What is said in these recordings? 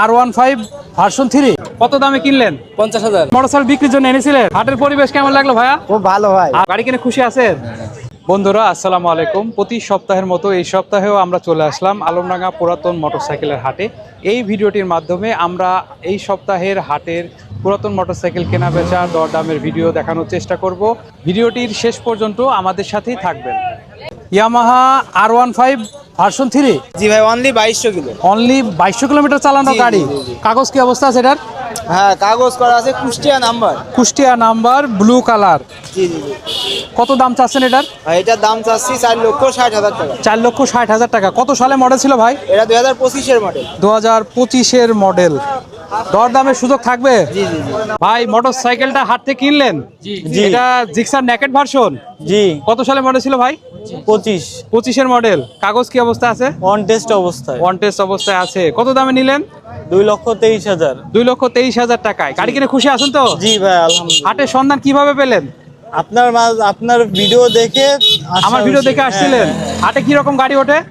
R one five version three কত দামে কিনলেন? পঞ্চাশ হাজার। মোটরসাইকেল বিক্রির জন্য এনেছিলেন। হাটের পরিবেশ কেমন লাগল ভাইয়া? খুব ভালো ভাই। গাড়ি কিনে খুশি আছেন? বন্ধুরা আসসালামু আলাইকুম। প্রতি সপ্তাহের মতো এই সপ্তাহেও আমরা চলে আসলাম আলমডাঙ্গা পুরাতন মোটরসাইকেলের হাটে। এই ভিডিওটির মাধ্যমে আমরা এই সপ্তাহের হাটের পুরাতন মোটরসাইকেল কেনা বেচা দরদামের ভিডিও দেখানোর চেষ্টা করব। ভিডিওটির শেষ পর্যন্ত আমাদের সাথেই থাকবেন। Yamaha R one five version three? জি ভাই অনলি বাইশশো কিলো। অনলি বাইশশো কিলোমিটার চালানো গাড়ি। কাগজ কি অবস্থা আছে এটার? হ্যাঁ কাগজ করা আছে Kushtia number. Kushtia number blue colour. জি জি জি। কত দাম চাচ্ছেন এটার? আর এটার দাম চাচ্ছি চার লক্ষ ষাট হাজার টাকা। চার লক্ষ ষাট হাজার টাকা। কত সালে মডেল ছিল ভাই? এটা দুই হাজার পঁচিশের মডেল দু হাজার পঁচিশের মডেল দরদামের সুযোগ থাকবে? জি জি জি। ভাই মোটর সাইকেলটা হাট থেকে কিনলেন? জি। এটা জিক্সার নেকেট ভার্সন জি। কত সালে মডেল ছিল ভাই? পঁচিশ। পঁচিশের মডেল কাগজ কি অবস্থা আছে? অন টেস্ট অবস্থায়। ওয়ান টেস্ট অবস্থায় আছে। কত দামে নিলেন? দুই লক্ষ তেইশ হাজার। দুই লক্ষ তেইশ হাজার টাকায়। গাড়ি কিনে খুশি আছেন তো? জি ভাই আলহামদুলিল্লাহ। হাটের সন্ধান কীভাবে পেলেন? আপনার আপনার ভিডিও দেখে আমার ভিডিও দেখে আসছিলেন? হ্যাঁ, হাটে কি রকম গাড়ি ওঠে? হ্যাঁ।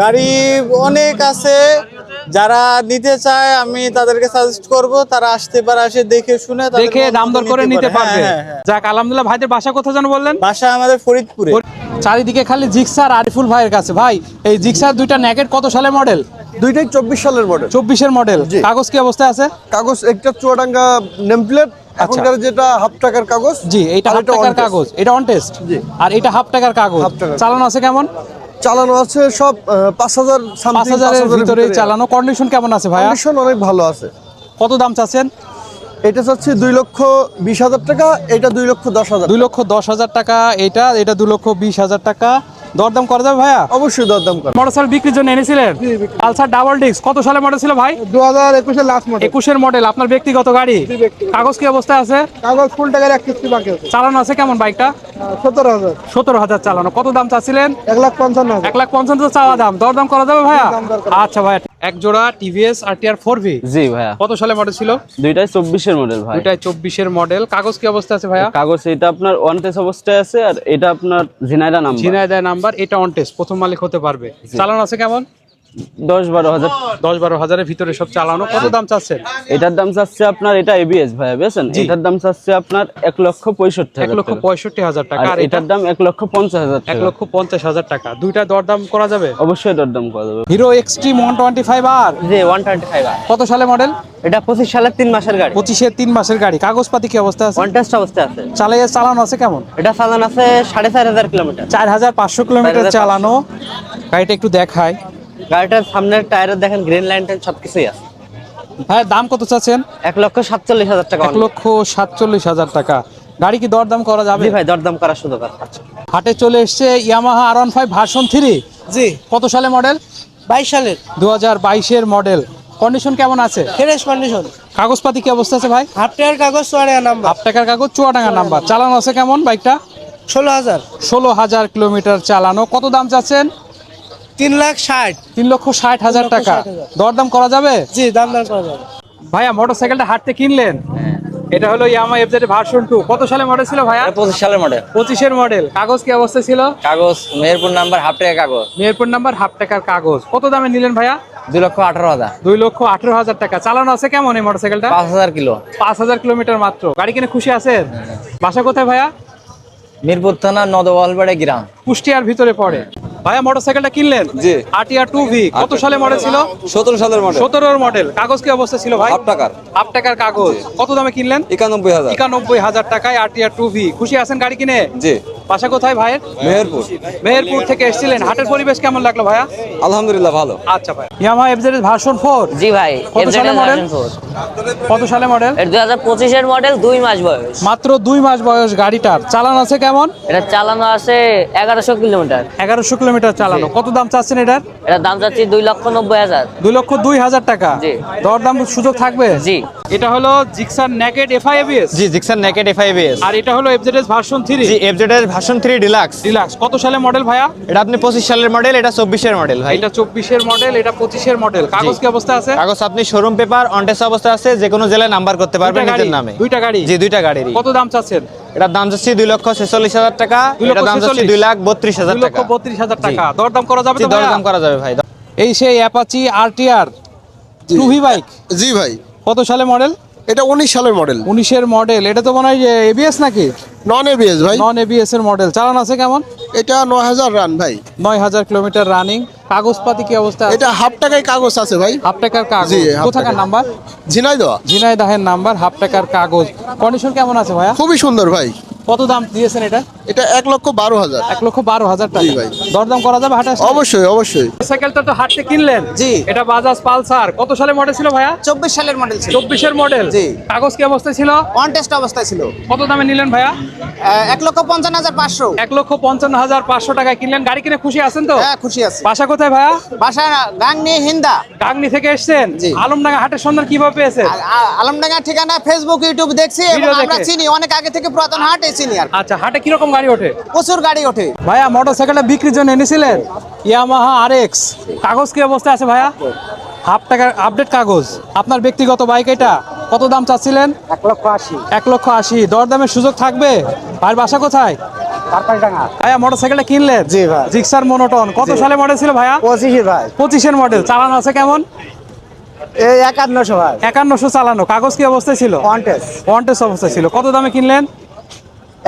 গাড়ি অনেক আছে। যারা নিতে চায় আমি তাদেরকে সাজেস্ট করব। তারা আসতে পারে আসে দেখে শুনে দেখে দাম দর করে নিতে পারবে। হ্যাঁ, হ্যাঁ, হ্যাঁ। যাক আলহামদুলিল্লাহ ভাইদের বাসা কোথায় যেন বললেন? বাসা আমাদের ফরিদপুরে। চারিদিকে খালি জিক্সার আরিফুল ভাইয়ের কাছে। ভাই এই জিক্সার দুইটা নেকেট কত সালে মডেল দুইটাই চব্বিশ সালের মডেল চব্বিশের মডেল কাগজ কি অবস্থায় আছে? কাগজ একটা চুয়াডাঙ্গা নেমপ্লেট এখনকার যেটা হাফ টাকার কাগজ জি আর হাফ টাকার কাগজ এটা অন টেস্ট জি। আর এটা হাফ টাকার কাগজ। চালানো আছে কেমন? চালানো আছে সব পাঁচ হাজার পাঁচ সামথিং হাজারের ভিতরে চালানো। কন্ডিশন কেমন আছে কন্ডিশন অনেক ভালো আছে। কত দাম চাচ্ছেন? এটা চাচ্ছি দুই লক্ষ বিশ হাজার টাকা এটা দুই লক্ষ দশ হাজার দুই লক্ষ দশ হাজার টাকা এটা এটা দু লক্ষ বিশ হাজার টাকা। দরদাম করা যাবে ভাইয়া? অবশ্যই দরদাম করা। মোটরসাইকেল বিক্রির জন্য এনেছিলেন? আলসার ডাবল ডিস্ক কত সালে মডেল ছিল ভাই? দু হাজার একুশের লাস্ট মডেল একুশের মডেল আপনার ব্যক্তিগত গাড়ি? কাগজ কি অবস্থায় আছে? কাগজ ফুল টাকার এক কিস্তি বাকি আছে। চালানো আছে কেমন বাইকটা? সতেরো হাজার। সতেরো হাজার চালানো। কত দাম চাচ্ছিলেন? এক লাখ পঞ্চান্ন হাজার। এক লাখ পঞ্চান্ন তো চাওয়া দাম। দরদাম করা যাবে ভাইয়া? আচ্ছা ভাইয়া এক জোড়া টিভিএস ফোর ভি জি ভাইয়া। কত সালে মডেল ছিল? দুইটাই চব্বিশের মডেল ভাই। দুটাই চব্বিশের মডেল কাগজ কি অবস্থা আছে ভাইয়া? কাগজ এটা আপনার ওয়ান টেস অবস্থায় আছে আর এটা আপনার ঝিনাইদা নাম্বার ঝিনাইদা নাম্বার এটা অন টেস্ট প্রথম মালিক হতে পারবে। চালানো আছে কেমন? দশ বারো হাজার। দশ বারো হাজারের ভিতরে সব চালানো। কত দাম চাচ্ছেন এটার দাম চাচ্ছে আপনার এটা এবিএস ভাইয়া বুঝছেন? এটার দাম চাচ্ছে আপনার এক লক্ষ পঁয়ষট্টি এক লক্ষ টাকা। পঁয়ষট্টি হাজার টাকা। আর আর এটার দাম এক লক্ষ পঞ্চাশ হাজার এক লক্ষ পঞ্চাশ হাজার টাকা। দুইটা দরদাম করা যাবে? অবশ্যই দরদাম করা যাবে। Hero Xtreme one twenty five R? জি ওয়ান টোয়েন্টি ফাইভ কত সালে মডেল? এটা পঁচিশ সালের তিন মাসের গাড়ি। পঁচিশের তিন মাসের গাড়ি। কাগজপাতি কি অবস্থা আছে? ওয়ান টেস্ট অবস্থায় আছে। চালাইয়ে চালানো আছে কেমন? এটা চালান আছে সাড়ে চার হাজার কিলোমিটার। চার হাজার পাঁচশো কিলোমিটার চালানো। গাড়িটা একটু দেখায় গাড়িটার সামনের টায়ারের দেখেন গ্রিন লাইন টাইন সবকিছুই আছে। ভাই দাম কত চাচ্ছেন? এক লক্ষ সাতচল্লিশ হাজার টাকা এক লক্ষ সাতচল্লিশ হাজার টাকা। গাড়ি কি দরদাম করা যাবে? ভাই দরদাম করার সুযোগ আছে। হাটে চলে এসছে Yamaha R one five version three জি। কত সালে মডেল বাইশ সালের। দু হাজার বাইশের মডেল কন্ডিশন কেমন আছে? ফ্রেশ কন্ডিশন কাগজপাতি কি অবস্থা আছে ভাই? হাফ টাকার কাগজ চুয়াডাঙ্গা নাম্বার হাফ টাকার কাগজ চুয়াডাঙ্গা নাম্বার চালানো আছে কেমন বাইকটা? ষোলো হাজার। ষোলো হাজার কিলোমিটার চালানো। কত দাম চাচ্ছেন? তিন লাখ ষাট। তিন লক্ষ ষাট হাজার টাকা। দরদাম করা যাবে? জি দাম দর করা যাবে। ভাইয়া মোটরসাইকেলটা হাঁটতে কিনলেন? এটা হলো ইয়ামা এফজেড ভার্সন টু কত সালে মডেল ছিল ভাইয়া? পঁচিশ সালের মডেল পঁচিশের মডেল কাগজ কি অবস্থা ছিল? কাগজ মেহেরপুর নাম্বার হাফ টাকা কাগজ। মেহেরপুর নাম্বার হাফ টাকার কাগজ। কত দামে নিলেন ভাইয়া? দুই লক্ষ আঠারো হাজার। দুই লক্ষ আঠেরো হাজার টাকা। চালানো আছে কেমন এই মোটরসাইকেলটা? পাঁচ হাজার কিলো। পাঁচ হাজার কিলোমিটার মাত্র। গাড়ি কিনে খুশি আছেন? বাসা কোথায় ভাইয়া? মিরপুর থানা নদওয়ালবাড়ে গ্রাম। কুষ্টিয়ার ভিতরে পড়ে। ভাইয়া মোটরসাইকেলটা কিনলেন? জি। আটিয়ার টু ভি কত সালে মডেল ছিল? সতেরো সালের মডেল সতেরোর মডেল কাগজ কি অবস্থা ছিল ভাই? হাফ টাকার হাফ টাকার কাগজ কত দামে কিনলেন? একানব্বই হাজার। একানব্বই হাজার টাকায় আটিয়ার টু ভি খুশি আছেন গাড়ি কিনে? জি। বাসা কোথায় ভাইয়ের মেহেরপুর। মেহেরপুর থেকে এসেছিলেন। হাটের পরিবেশ কেমন লাগল ভাইয়া? আলহামদুলিল্লাহ ভালো। আচ্ছা ভাই। Yamaha FZ version four G ভাই কত version four। কত সালে মডেল এর দুই হাজার পঁচিশের মডেল দুই মাস বয়স। মাত্র দুই মাস বয়স গাড়িটার। চালান আছে কেমন? এটা চালানো আছে এগারোশো কিলোমিটার। এগারোশো কিলোমিটার। চালানো। কত দাম চাচ্ছেন এটার? এটার দাম চাচ্ছি দুই লক্ষ নব্বই হাজার। দুই লক্ষ দুই হাজার টাকা। জি। দর দাম সুযোগ থাকবে? জি। এটা হলো জিক্সার নেকেট এফআই এবিএস জি জিক্সার নেকেট এফআইবিএস আর এটা হলো এফজেডএস ভার্সন থ্রি জি এফজেড এর ভার্সন থ্রি ডিলাক্স ডিলাক্স কত সালে মডেল ভাইয়া? এটা আপনি পঁচিশ সালের মডেল এটা চব্বিশের মডেল ভাই। এটা চব্বিশের মডেল এটা পঁচিশের মডেল কাগজ কি অবস্থা আছে? কাগজ আপনি শোরুম পেপার অনটেস অবস্থা আছে যে কোনো জেলায় নাম্বার করতে পারবেন দুইটা নিজের নামে। দুইটা গাড়ি? জি দুইটা গাড়ি কত দাম চাচ্ছেন? এটার দাম যাচ্ছে দুই লক্ষ ছেচল্লিশ হাজার টাকা এটার দাম যাচ্ছে দুই লাখ বত্রিশ হাজার লক্ষ টাকা। বত্রিশ হাজার টাকা। দরদাম করা যাবে দরদাম করা যাবে ভাই। এই সেই Apache RTR two V bike? জি ভাই। কত সালে মডেল? এটা উনিশ সালের মডেল। উনিশের মডেল। এটা তো মনে হয় এবিএস নাকি? নন এবিএস ভাই। নন এবিএস এর মডেল। চালানো আছে কেমন? এটা নয় হাজার রান ভাই। নয় হাজার কিলোমিটার রানিং। কাগজপাতি কি অবস্থা? এটা হাফ টাকায় কাগজ আছে ভাই। হাফ টাকার কাগজ। কোথাকার। নাম্বার? ঝিনাইদহ। ঝিনাইদহের নাম্বার হাফ টাকার কাগজ। কন্ডিশন কেমন আছে ভাইয়া? খুবই সুন্দর ভাই। কত দাম দিয়েছেন এটা? এটা এক লক্ষ বারো হাজার। এক লক্ষ বারো হাজার টাকা। ভাই। দরদাম করা যাবে হাটে অবশ্যই অবশ্যই। সাইকেলটা তো হাটতে কিনলেন? জি। এটা বাজাজ পালসার। কত সালে মডেল ছিল ভাইয়া? চব্বিশ সালের মডেল ছিল। চব্বিশের মডেল জি। কাগজ কি অবস্থায় ছিল? অন টেস্ট অবস্থায় ছিল। কত দামে নিলেন ভাইয়া? এক লক্ষ পঞ্চান্ন হাজার পাঁচশো। এক লক্ষ পঞ্চান্ন হাজার পাঁচশো টাকায় কিনলেন। গাড়ি কিনে খুশি আছেন তো? হ্যাঁ খুশি আছে। বাসা কোথায় ভাইয়া? বাসা গাংনি হিন্দা। গাংনি থেকে এসছেন। আলমডাঙ্গা হাটের সন্ধান কীভাবে পেয়েছেন? আলমডাঙ্গা ঠিকানা ফেসবুক ইউটিউব দেখছি এবং আমরা চিনি। অনেক আগে থেকে পুরাতন হাটে চিনি আর আচ্ছা হাটে কীরকম গাড়ি ওঠে? প্রচুর গাড়ি ওঠে। ভাইয়া মোটরসাইকেলটা বিক্রির জন্য এনেছিলেন? ইয়ামাহা আর এক্স কাগজ কি অবস্থায় আছে ভাইয়া? হাফ টাকার আপডেট কাগজ। আপনার ব্যক্তিগত বাইক এটা? কত দাম চাচ্ছিলেন? এক লক্ষ আশি। এক লক্ষ আশি। দরদামের সুযোগ থাকবে? ভাইয়ের বাসা কোথায়? তারপাইডাঙ্গা ভাইয়া মোটরসাইকেলটা কিনলেন? জি ভাই। জিক্সার মনোটন কত সালে মডেল ছিল ভাইয়া? পঁচিশে ভাই। পঁচিশের মডেল চালানো আছে কেমন? এই একান্নশো ভাই। একান্নশো চালানো। কাগজ কি অবস্থায় ছিল? ওয়ান্টেস অবস্থায় ছিল। কত দামে কিনলেন?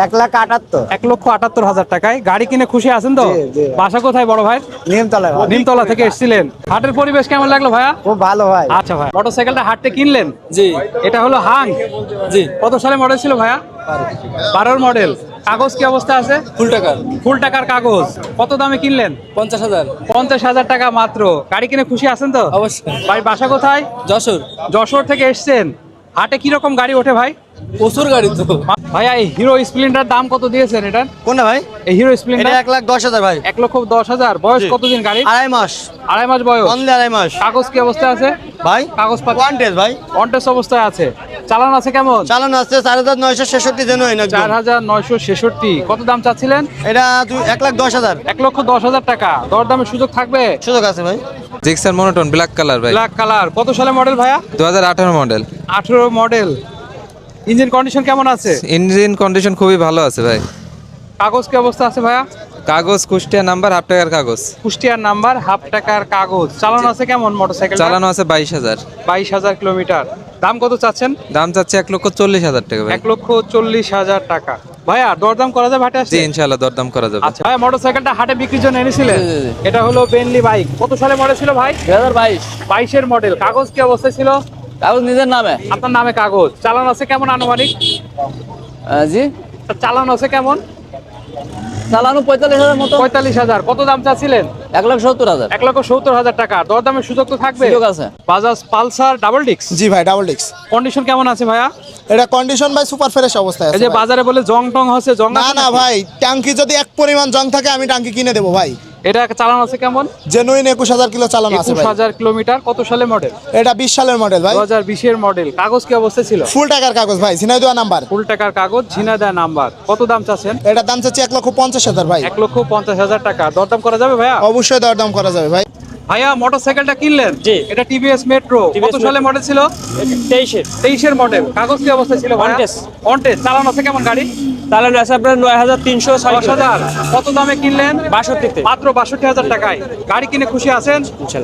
এক লাখ আটাত্তর। এক লক্ষ আটাত্তর হাজার টাকায়। গাড়ি কিনে খুশি আছেন তো? জি, জি। বাসা কোথায় বড় ভাই? নিমতলায় নিমতলা থেকে এসেছিলেন। হাটের পরিবেশ কেমন লাগল ভাইয়া? খুব ভালো ভাই। আচ্ছা ভাই মোটরসাইকেলটা হাটতে কিনলেন? জি। এটা হলো হাং। জি। কত সালে মডেল ছিল ভাইয়া? বারোর মডেল কাগজ কি অবস্থা আছে? ফুল টাকার। ফুল টাকার কাগজ। কত দামে কিনলেন? পঞ্চাশ হাজার। পঞ্চাশ হাজার টাকা মাত্র। গাড়ি কিনে খুশি আছেন তো? অবশ্যই। ভাই বাসা কোথায়? যশোর। যশোর থেকে এসছেন। হাটে কীরকম গাড়ি ওঠে ভাই? প্রচুর গাড়ি তো। ভাইয়া এই হিরো স্প্লেন্ডার দাম কত দিয়েছেন কোনটা ভাই? এই হিরো স্প্লেন্ডার এক লাখ দশ হাজার ভাই। এক লক্ষ দশ হাজার। বয়স কতদিন গাড়ি আড়াই মাস। আড়াই মাস বয়স। অনলি আড়াই মাস। কাগজ কি অবস্থায় আছে? ভাই কাগজ পাতি ওয়ান টেস্ট ভাই। অবস্থায় আছে। চালান আছে কেমন? চালানো আসছে চার হাজার নয়শো ছেষট্টি জেন চার হাজার নয়শো ছেষট্টি। কত দাম চাচ্ছিলেন? এটা এক লাখ দশ হাজার। এক লক্ষ দশ হাজার টাকা। দরদামের সুযোগ থাকবে? সুযোগ আছে ভাই। জিক্সার মনোটন ব্ল্যাক কালার ভাই। ব্ল্যাক কালার কত সালে মডেল ভাইয়া? দু হাজার আঠারো মডেল আঠেরো মডেল ইঞ্জিন কন্ডিশন কেমন আছে? ইঞ্জিন কন্ডিশন খুবই ভালো আছে ভাই। কাগজ কি অবস্থা আছে ভাইয়া? কাগজ কুষ্টিয়া নাম্বার হাফ টাকার কাগজ। কুষ্টিয়ার নাম্বার হাফ টাকার কাগজ। চালানো আছে কেমন মোটরসাইকেল চালানো আছে বাইশ হাজার। বাইশ হাজার কিলোমিটার দাম কত চাচ্ছেন? দাম চাচ্ছে এক লক্ষ চল্লিশ হাজার টাকা ভাই। এক লক্ষ চল্লিশ হাজার টাকা। ভাইয়া দরদাম করা যাবে হাটে জি আসছে ইনশাল্লাহ দরদাম করা যাবে। আচ্ছা ভাই মোটরসাইকেলটা হাটে বিক্রির জন্য এনেছিলেন? এটা হলো বেনলি বাইক কত সালে মডেল ছিল ভাই? দুই হাজার বাইশ। বাইশের মডেল কাগজ কি অবস্থায় ছিল? কাগজ নিজের নামে। আপনার নামে কাগজ। চালান আছে কেমন আনুমানিক? জি। চালান আছে কেমন? চালানো পঁয়তাল্লিশ হাজার মতো। পঁয়তাল্লিশ হাজার। কত দাম চাচ্ছিলেন? এক লাখ সত্তর হাজার। এক লক্ষ সত্তর হাজার টাকা। দরদামের সুযোগ তো থাকবে? সুযোগ আছে। বাজাজ পালসার ডাবল ডিক্স জি ভাই ডাবল ডিক্স কন্ডিশন কেমন আছে ভাইয়া? এটা কন্ডিশন ভাই সুপার ফ্রেশ অবস্থায় এই যে বাজারে বলে জং টং হচ্ছে জং না না ভাই ট্যাঙ্কি যদি এক পরিমাণ জং থাকে আমি ট্যাঙ্কি কিনে দেবো ভাই। এটা চালান আছে কেমন? জেনুইন একুশ হাজার কিলো চালানো আছে একুশ হাজার কিলোমিটার কত সালে মডেল এটা বিশ সালের মডেল ভাই। দু হাজার বিশের মডেল কাগজ কি অবস্থা ছিল? ফুল টাকার কাগজ ভাই ঝিনাইদুয়া নাম্বার ফুল টাকার কাগজ ঝিনাদা নাম্বার কত দাম চাচ্ছেন? এটা দাম চাচ্ছি এক লক্ষ পঞ্চাশ হাজার ভাই। এক লক্ষ পঞ্চাশ হাজার টাকা। দরদাম করা যাবে ভাইয়া? অবশ্যই দরদাম করা যাবে ভাই। ভাইয়া মোটরসাইকেলটা কিনলেন? জি। এটা টিভিএস মেট্রো কত সালে মডেল ছিল? তেইশের। তেইশের মডেল কাগজ কি অবস্থা ছিল অনটেস অনটেস চালানো আছে কেমন গাড়ি? চালানো আছে আপনার নয় হাজার তিনশো ছয় হাজার। কত দামে কিনলেন? বাষট্টিতে মাত্র বাষট্টি হাজার টাকায়। গাড়ি কিনে খুশি আছেন?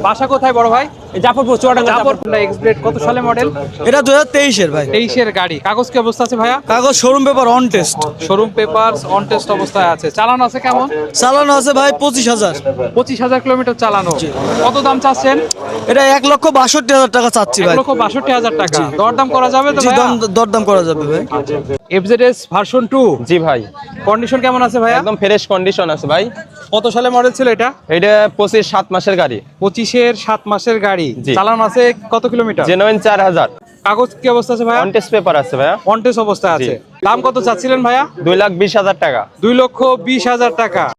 বাসা কোথায় বড় ভাই? জাফরপুর চুয়াডাঙ্গা জাফরপুর এক্সব্রেড কত সালে মডেল এটা দু হাজার তেইশের ভাই। তেইশের গাড়ি। কাগজ কি অবস্থা আছে ভাইয়া? কাগজ showroom paper on test showroom paper on test অবস্থায় আছে। চালানো আছে কেমন? চালানো আছে ভাই পঁচিশ হাজার। পঁচিশ হাজার কিলোমিটার চালানো। কত দাম চাচ্ছেন? এটা এক লক্ষ বাষট্টি হাজার টাকা চাচ্ছি ভাই। লক্ষ বাষট্টি হাজার টাকা। দরদাম করা যাবে তো দাম দরদাম করা যাবে ভাই। এফজেডএস ভার্সন টু জি ভাই। কন্ডিশন কেমন আছে ভাইয়া? একদম ফ্রেশ কন্ডিশন আছে ভাই। কত সালে মডেল ছিল এটা? এটা পঁচিশ সাত মাসের গাড়ি। পঁচিশের সাত মাসের গাড়ি। চালান আছে কত কিলোমিটার? জেনুইন চার হাজার। কাগজ কি অবস্থা আছে ভাইয়া? অনটেস্ট পেপার আছে ভাইয়া। অন্টেস অবস্থা আছে। দাম কত চাচ্ছিলেন ভাইয়া? দুই লাখ বিশ হাজার টাকা। দুই লক্ষ বিশ হাজার টাকা।